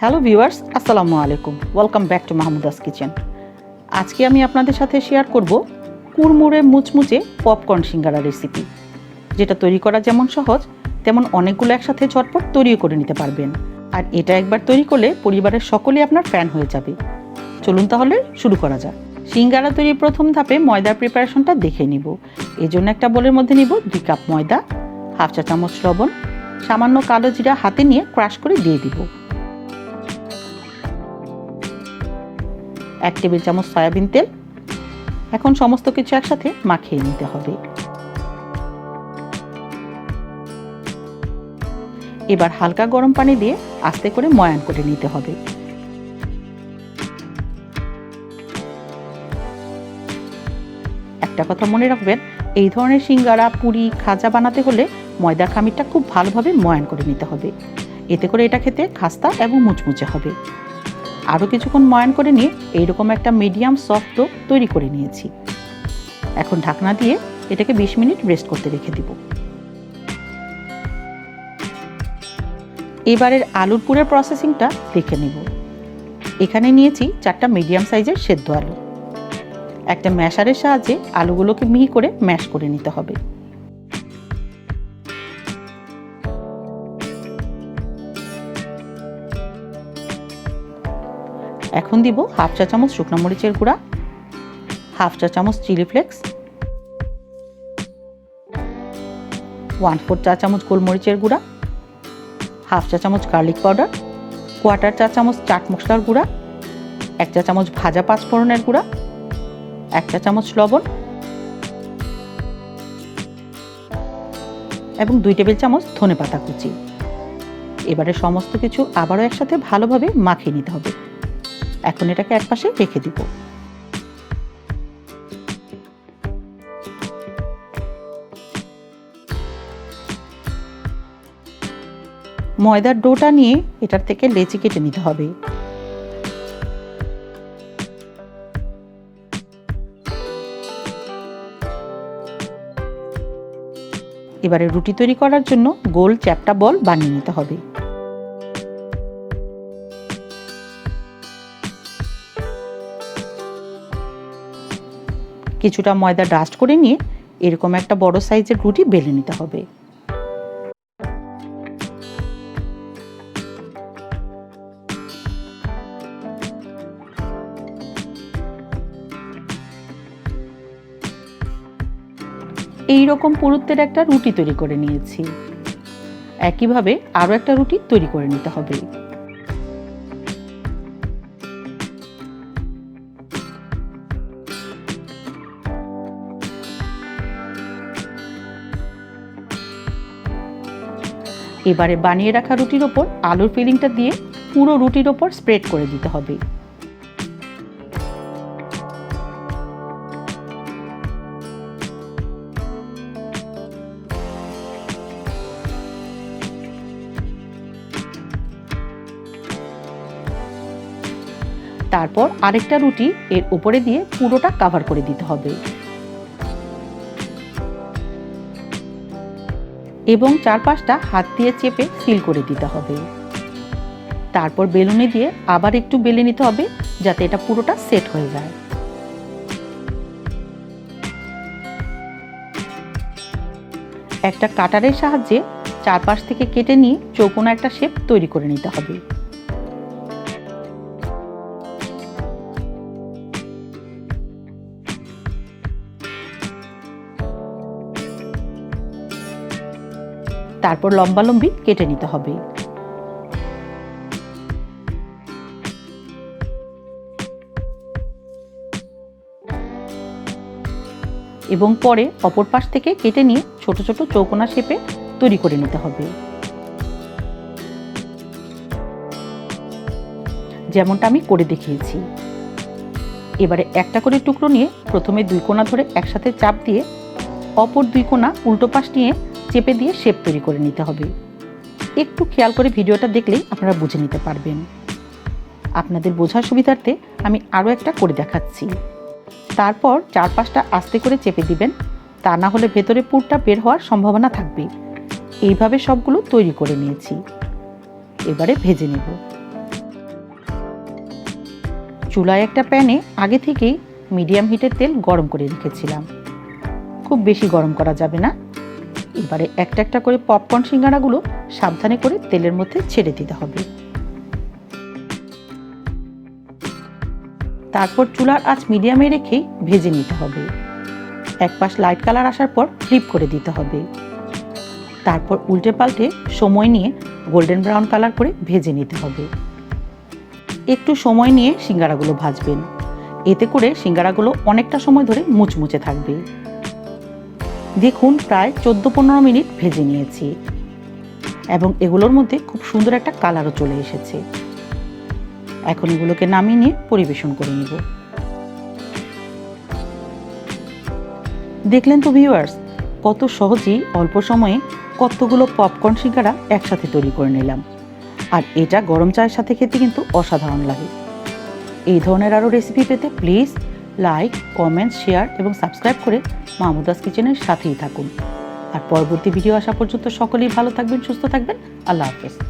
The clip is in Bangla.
হ্যালো ভিউয়ার্স আসসালামু আলাইকুম। Welcome back to Mahmuda's kitchen আজকে আমি আপনাদের সাথে শেয়ার করব কুড়মুড়ে মুচমুচে পপকর্ন সিঙ্গারা রেসিপি যেটা তৈরি করা যেমন সহজ, তেমন অনেকগুলো একসাথে ঝটপট তৈরিও করে নিতে পারবেন। আর এটা একবার তৈরি করলে পরিবারের সকলেই আপনার ফ্যান হয়ে যাবে। চলুন তাহলে শুরু করা যাক। সিঙ্গারা তৈরির প্রথম ধাপে ময়দার প্রিপারেশনটা দেখে নিব। এই জন্য একটা বোলের মধ্যে নিব দুই কাপ ময়দা হাফ চা চামচ লবণ, সামান্য কালো জিরা হাতে নিয়ে ক্রাশ করে দিয়ে দিব। এক টেবিল চামচ সয়াবিন তেল। এখন সমস্ত কিছু একসাথে মাখিয়ে নিতে হবে। এবার হালকা গরম পানি দিয়ে আস্তে করে ময়ান করে নিতে হবে। একটা কথা মনে রাখবেন, এই ধরনের সিঙ্গারা, পুরি, খাজা বানাতে হলে ময়দা খামিরটা খুব ভালোভাবে ময়ান করে নিতে হবে। এতে করে এটা খেতে খাস্তা এবং মুচমুচে হবে। আরও কিছুক্ষণ ময়ান করে নিয়ে এইরকম একটা মিডিয়াম সফট ডো তৈরি করে নিয়েছি। এখন ঢাকনা দিয়ে এটাকে বিশ মিনিট রেস্ট করতে রেখে দিব। এবারের আলুর পুরের প্রসেসিংটা দেখে নেব। এখানে নিয়েছি চারটা মিডিয়াম সাইজের সেদ্ধ আলু। একটা ম্যাশারের সাহায্যে আলুগুলোকে মিহি করে ম্যাশ করে নিতে হবে। এখন দিব হাফ চা চামচ শুকনো মরিচের গুঁড়া, হাফ চা চামচ চিলি ফ্লেক্স ওয়ান ফোর চা চামচ গোলমরিচের গুঁড়া, হাফ চা চামচ গার্লিক পাউডার কোয়ার্টার চা চামচ চাট মশলার গুঁড়া, এক চা চামচ ভাজা পাঁচফোড়নের গুঁড়া, এক চা চামচ লবণ এবং দুই টেবিল চামচ ধনে পাতা কুচি। এবারে সমস্ত কিছু আবারও একসাথে ভালোভাবে মাখিয়ে নিতে হবে। এখন এটাকে একপাশে রেখে দিব। ময়দার ডোটা নিয়ে এটার থেকে লেচি কেটে নিতে হবে। এবারে রুটি তৈরি করার জন্য গোল চ্যাপটা বল বানিয়ে নিতে হবে। কিছুটা ময়দা ডাস্ট করে নিয়ে এরকম একটা বড় সাইজের রুটি বেলে নিতে হবে। এই রকম পুরুত্বের একটা রুটি তৈরি করে নিয়েছি। একইভাবে আরও একটা রুটি তৈরি করে নিতে হবে। এবারে বানিয়ে রাখা রুটির ওপর আলুর ফিলিংটা দিয়ে পুরো রুটির ওপর স্প্রেড করে দিতে হবে। তারপর আরেকটা রুটি এর উপরে দিয়ে পুরোটা কাভার করে দিতে হবে। এবং চারপাশটা হাত দিয়ে চেপে সিল করে দিতে হবে। তারপর বেলুনে দিয়ে আবার একটু বেলে নিতে হবে যাতে এটা পুরোটা সেট হয়ে যায়। একটা কাটারের সাহায্যে চারপাশ থেকে কেটে নিয়ে চৌকোনা একটা শেপ তৈরি করে নিতে হবে। তারপর লম্বালম্বি কেটে নিতে হবে। এবং পরে অপর পাশ থেকে কেটে নিয়ে ছোট ছোট চৌকোনা শেপে তৈরি করে নিতে হবে। যেমনটা আমি করে দেখিয়েছি। এবারে একটা করে টুকরো নিয়ে প্রথমে দুই কোণা ধরে একসাথে চাপ দিয়ে অপর দুই কোণা উল্টো পাশ নিয়ে চেপে দিয়ে শেপ তৈরি করে নিতে হবে। একটু খেয়াল করে ভিডিওটা দেখলেই আপনারা বুঝে নিতে পারবেন। আপনাদের বোঝার সুবিধার্থে আমি আরও একটা করে দেখাচ্ছি। তারপর চারপাশটা আস্তে করে চেপে দিবেন, তা না হলে ভেতরে পুরটা বের হওয়ার সম্ভাবনা থাকবে। এইভাবে সবগুলো তৈরি করে নিয়েছি। এবারে ভেজে নেব। চুলায় একটা প্যানে আগে থেকেই মিডিয়াম হিটের তেল গরম করে রেখেছিলাম। খুব বেশি গরম করা যাবে না। এবারে একটা একটা করে পপকর্ন সিঙ্গারাগুলো সাবধানে করে তেলের মধ্যে ছেড়ে দিতে হবে। তারপর চুলার আঁচ মিডিয়ামে রেখেই ভেজে নিতে হবে। এক পাশ লাইট কালার আসার পর ফ্লিপ করে দিতে হবে। তারপর উল্টে পাল্টে সময় নিয়ে গোল্ডেন ব্রাউন কালার করে ভেজে নিতে হবে। একটু সময় নিয়ে সিঙ্গারাগুলো ভাজবেন। এতে করে সিঙ্গারাগুলো অনেকটা সময় ধরে মুচমুচে থাকবে। দেখুন, প্রায় চোদ্দ পনেরো মিনিট ভেজে নিয়েছি। এবং এগুলোর মধ্যে খুব সুন্দর একটা কালারও চলে এসেছে। এখন এগুলোকে নামিয়ে নিয়ে পরিবেশন করে নেব। দেখলেন তো ভিউয়ার্স কত সহজেই অল্প সময়ে কতগুলো পপকর্ন সিঙ্গারা একসাথে তৈরি করে নিলাম। আর এটা গরম চায়ের সাথে খেতে কিন্তু অসাধারণ লাগে। এই ধরনের আরও রেসিপি পেতে প্লিজ লাইক কমেন্ট শেয়ার এবং সাবস্ক্রাইব করে মাহমুদাস কিচেনের সাথেই থাকুন। আর পরবর্তী ভিডিও আসা পর্যন্ত সকলেই ভালো থাকবেন, সুস্থ থাকবেন। আল্লাহ হাফেজ।